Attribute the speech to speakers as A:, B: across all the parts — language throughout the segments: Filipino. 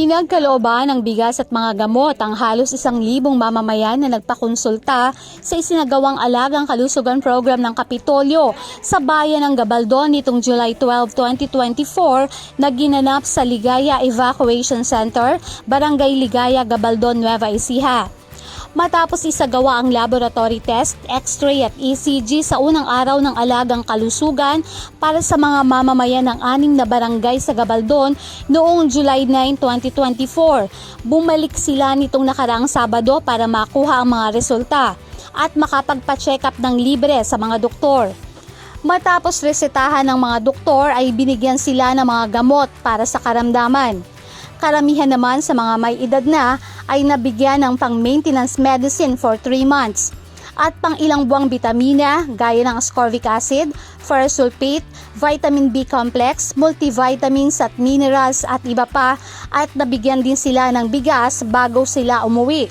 A: Pinagkalooban ng bigas at mga gamot ang halos isang libong mamamayan na nagpakonsulta sa isinagawang alagang kalusugan program ng Kapitolyo sa bayan ng Gabaldon nitong July 12, 2024 na ginanap sa Ligaya Evacuation Center, Barangay Ligaya, Gabaldon, Nueva Ecija. Matapos isagawa ang laboratory test, x-ray at ECG sa unang araw ng alagang kalusugan para sa mga mamamayan ng anim na barangay sa Gabaldon noong July 9, 2024. Bumalik sila nitong nakaraang Sabado para makuha ang mga resulta at makapagpa-check up ng libre sa mga doktor. Matapos resetahan ng mga doktor ay binigyan sila ng mga gamot para sa karamdaman. Karamihan naman sa mga may edad na ay nabigyan ng pang-maintenance medicine for 3 months at pang ilang buwang bitamina gaya ng ascorbic acid, ferrous sulfate, vitamin B complex, multivitamins at minerals at iba pa at nabigyan din sila ng bigas bago sila umuwi.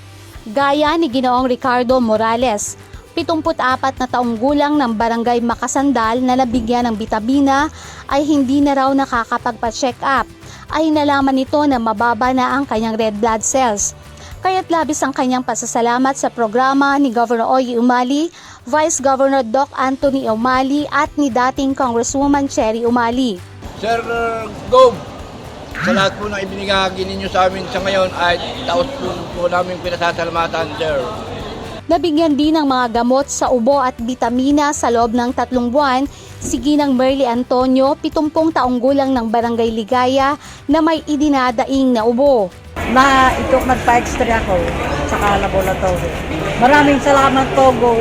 A: Gaya ni Ginoong Ricardo Morales, 74 na taong gulang ng barangay Makasandal na nabigyan ng bitamina ay hindi na raw nakakapagpa-check up ay nalaman nito na mababa na ang kanyang red blood cells. Kaya't labis ang kanyang pasasalamat sa programa ni Governor Oye Umali, Vice Governor Doc Anthony Umali at ni dating Congresswoman Cherry Umali.
B: Sir uh, Gob, sa lahat po na ibinigagi ninyo sa amin sa ngayon ay taos po, po namin pinasasalamatan, sir.
A: Nabigyan din ng mga gamot sa ubo at bitamina sa loob ng tatlong buwan si Ginang Merly Antonio, 70 taong gulang ng Barangay Ligaya na may idinadaing na ubo.
C: Na ito magpa-extra ako sa laboratory. Maraming salamat po, Go.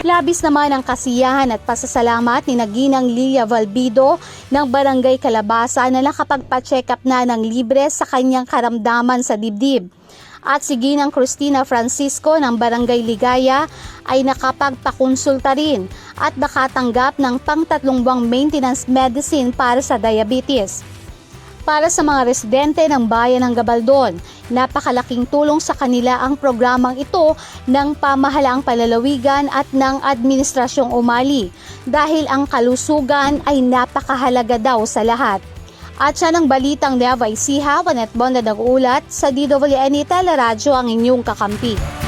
A: Labis naman ang kasiyahan at pasasalamat ni Naginang Lilia Valbido ng Barangay Kalabasa na nakapagpa-check up na ng libre sa kanyang karamdaman sa dibdib. At si Ginang Cristina Francisco ng Barangay Ligaya ay nakapagpakonsulta rin at nakatanggap ng pangtatlong buwang maintenance medicine para sa diabetes para sa mga residente ng bayan ng Gabaldon. Napakalaking tulong sa kanila ang programang ito ng pamahalaang palalawigan at ng administrasyong umali dahil ang kalusugan ay napakahalaga daw sa lahat. At siya ng balitang Nueva Ecija, Wanet Bonda nag-ulat sa DWNE Teleradyo ang inyong kakampi.